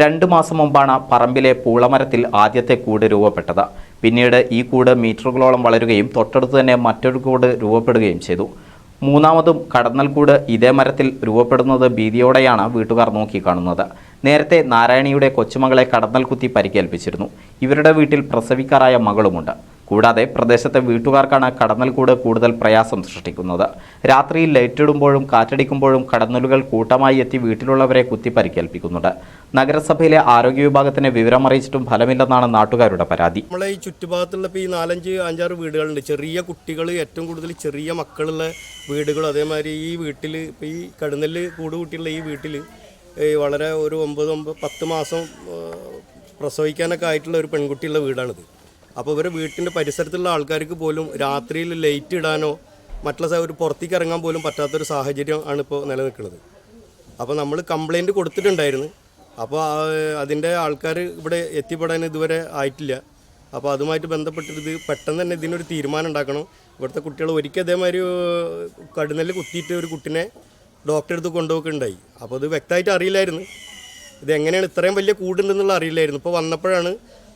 രണ്ട് മാസം മുമ്പാണ് പറമ്പിലെ പൂളമരത്തിൽ ആദ്യത്തെ കൂട് രൂപപ്പെട്ടത്. പിന്നീട് ഈ കൂട് മീറ്ററുകളോളം വളരുകയും തൊട്ടടുത്ത് തന്നെ മറ്റൊരു കൂട് രൂപപ്പെടുകയും ചെയ്തു. മൂന്നാമതും കടന്നൽ കൂട് ഇതേ മരത്തിൽ രൂപപ്പെടുന്നത് ഭീതിയോടെയാണ് വീട്ടുകാർ നോക്കിക്കാണുന്നത്. നേരത്തെ നാരായണിയുടെ കൊച്ചുമകളെ കടന്നൽ കുത്തി പരിക്കേൽപ്പിച്ചിരുന്നു. ഇവരുടെ വീട്ടിൽ പ്രസവിക്കാറായ മകളുമുണ്ട്. കൂടാതെ പ്രദേശത്തെ വീട്ടുകാർക്കാണ് കടന്നൽക്കൂട് കൂടുതൽ പ്രയാസം സൃഷ്ടിക്കുന്നത്. രാത്രിയിൽ ലൈറ്റിടുമ്പോഴും കാറ്റടിക്കുമ്പോഴും കടന്നലുകൾ കൂട്ടമായി എത്തി വീട്ടിലുള്ളവരെ കുത്തിപ്പരിക്കേൽപ്പിക്കുന്നുണ്ട്. നഗരസഭയിലെ ആരോഗ്യ വിഭാഗത്തിന് വിവരമറിയിച്ചിട്ടും ഫലമില്ലെന്നാണ് നാട്ടുകാരുടെ പരാതി. നമ്മളെ ഈ ചുറ്റുഭാഗത്തുള്ള ഈ നാലഞ്ച് അഞ്ചാറ് വീടുകളുണ്ട്. ചെറിയ കുട്ടികൾ ഏറ്റവും കൂടുതൽ ചെറിയ മക്കളുള്ള വീടുകൾ അതേമാതിരി ഈ വീട്ടിൽ ഇപ്പോൾ ഈ കടന്നൽ കൂട് കൂട്ടിയുള്ള ഈ വീട്ടിൽ വളരെ ഒരു ഒമ്പത് ഒമ്പത് പത്ത് മാസം പ്രസവിക്കാനൊക്കെ ആയിട്ടുള്ള ഒരു പെൺകുട്ടിയുള്ള വീടാണിത്. അപ്പോൾ ഇവരെ വീട്ടിന്റെ പരിസരത്തുള്ള ആൾക്കാർക്ക് പോലും രാത്രിയിൽ ലൈറ്റ് ഇടാനോ മറ്റുള്ള ഒരു പുറത്തേക്ക് ഇറങ്ങാൻ പോലും പറ്റാത്തൊരു സാഹചര്യം ആണ് ഇപ്പോൾ നിലനിൽക്കുന്നത്. അപ്പോൾ നമ്മൾ കംപ്ലൈന്റ് കൊടുത്തിട്ടുണ്ടായിരുന്നു. അപ്പോൾ അതിന്റെ ആൾക്കാർ ഇവിടെ എത്തിപ്പെടാൻ ഇതുവരെ ആയിട്ടില്ല. അപ്പോൾ അതുമായിട്ട് ബന്ധപ്പെട്ടിട്ട് ഇത് പെട്ടെന്ന് തന്നെ ഇതിനൊരു തീരുമാനം ഉണ്ടാക്കണം. ഇവിടുത്തെ കുട്ടികൾ ഒരിക്കൽ അതേമാതിരി കടുന്നൽ കുത്തിയിട്ട് ഒരു കുട്ടിനെ ഡോക്ടറെ അടുത്ത് കൊണ്ടുപോക്കുണ്ടായി അപ്പോൾ അത് വ്യക്തമായിട്ട് അറിയില്ലായിരുന്നു. ഇത് എങ്ങനെയാണ് ഇത്രയും വലിയ കൂടുണ്ടെന്നുള്ള അറിയില്ലായിരുന്നു. ഇപ്പോൾ വന്നപ്പോഴാണ്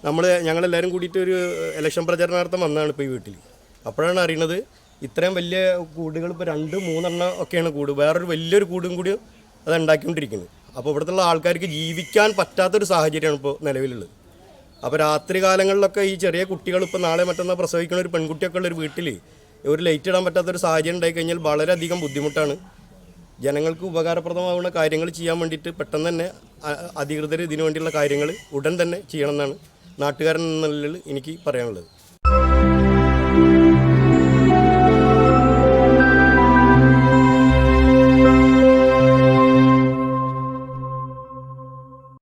നമ്മൾ ഞങ്ങളെല്ലാവരും കൂടിയിട്ട് ഒരു ഇലക്ഷൻ പ്രചരണാർത്ഥം വന്നതാണ് ഇപ്പോൾ ഈ വീട്ടിൽ അപ്പോഴാണ് അറിയുന്നത് ഇത്രയും വലിയ കൂടുകൾ ഇപ്പോൾ രണ്ട് മൂന്നെണ്ണം ഒക്കെയാണ് കൂട്. വേറൊരു വലിയൊരു കൂടും കൂടി അത് ഉണ്ടാക്കിക്കൊണ്ടിരിക്കുന്നത്. അപ്പോൾ ഇവിടുത്തെ ആൾക്കാർക്ക് ജീവിക്കാൻ പറ്റാത്തൊരു സാഹചര്യമാണ് ഇപ്പോൾ നിലവിലുള്ളത്. അപ്പോൾ രാത്രി കാലങ്ങളിലൊക്കെ ഈ ചെറിയ കുട്ടികൾ ഇപ്പോൾ നാളെ മറ്റന്നാൾ പ്രസവിക്കുന്ന ഒരു പെൺകുട്ടിയൊക്കെ ഉള്ള ഒരു വീട്ടിൽ ഒരു ലൈറ്റ് ഇടാൻ പറ്റാത്തൊരു സാഹചര്യം ഉണ്ടായി കഴിഞ്ഞാൽ വളരെയധികം ബുദ്ധിമുട്ടാണ്. ജനങ്ങൾക്ക് ഉപകാരപ്രദമാവുന്ന കാര്യങ്ങൾ ചെയ്യാൻ വേണ്ടിയിട്ട് പെട്ടെന്ന് തന്നെ അധികൃതർ ഇതിനു വേണ്ടിയുള്ള കാര്യങ്ങൾ ഉടൻ തന്നെ ചെയ്യണമെന്നാണ് നാട്ടുകാരൻ എന്ന എനിക്ക് പറയാനുള്ളത്.